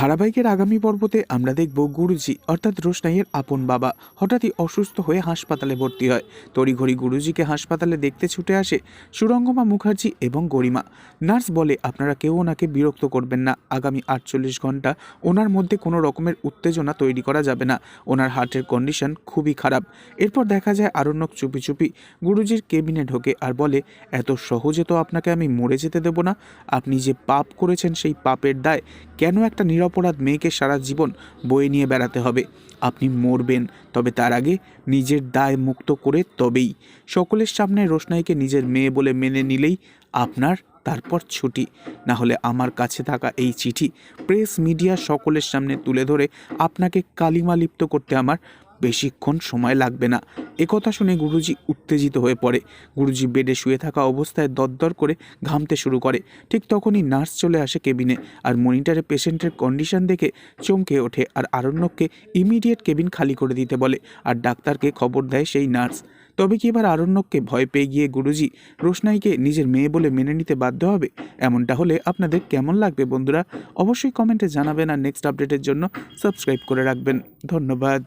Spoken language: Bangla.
ধারাবাহিকের আগামী পর্বতে আমরা দেখব গুরুজি, অর্থাৎ রোশনাইয়ের আপন বাবা, হঠাৎই অসুস্থ হয়ে হাসপাতালে ভর্তি হয়। তড়িঘড়ি গুরুজিকে হাসপাতালে দেখতে ছুটে আসে সুরঙ্গমা মুখার্জি এবং গরিমা। নার্স বলে, আপনারা কেউ ওনাকে বিরক্ত করবেন না। আগামী আটচল্লিশ ঘণ্টা ওনার মধ্যে কোনো রকমের উত্তেজনা তৈরি করা যাবে না। ওনার হার্টের কন্ডিশন খুবই খারাপ। এরপর দেখা যায় আরণ্যক চুপি চুপি গুরুজির কেবিনে ঢোকে আর বলে, এত সহজে তো আপনাকে আমি মরে যেতে দেব না। আপনি যে পাপ করেছেন সেই পাপের দায় কেন একটা নিরপরাধ মেয়েকে সারা জীবন বয়ে নিয়ে বেড়াতে হবে। আপনি মরবেন, তবে তার আগে নিজের দায় মুক্ত করে তবেই। সকলের সামনে রোশনাইকে নিজের মেয়ে বলে মেনে নিলেই আপনার তারপর ছুটি। না হলে আমার কাছে থাকা এই চিঠি প্রেস মিডিয়া সকলের সামনে তুলে ধরে আপনাকে কালিমা লিপ্ত করতে আমার বেশিক্ষণ সময় লাগবে না। একথা শুনে গুরুজি উত্তেজিত হয়ে পড়ে। গুরুজি বেডে শুয়ে থাকা অবস্থায় দরদর করে ঘামতে শুরু করে। ঠিক তখনই নার্স চলে আসে কেবিনে আর মনিটরে পেশেন্টের কন্ডিশন দেখে চমকে ওঠে আর আরণ্যককে ইমিডিয়েট কেবিন খালি করে দিতে বলে আর ডাক্তারকে খবর দেয় সেই নার্স। তবে কি এবার আরণ্যককে ভয় পেয়ে গিয়ে গুরুজি, রোশনাইকে নিজের মেয়ে বলে মেনে নিতে বাধ্য হবে? এমনটা হলে আপনাদের কেমন লাগবে বন্ধুরা? অবশ্যই কমেন্টে জানাবেন আর নেক্সট আপডেটের জন্য সাবস্ক্রাইব করে রাখবেন। ধন্যবাদ।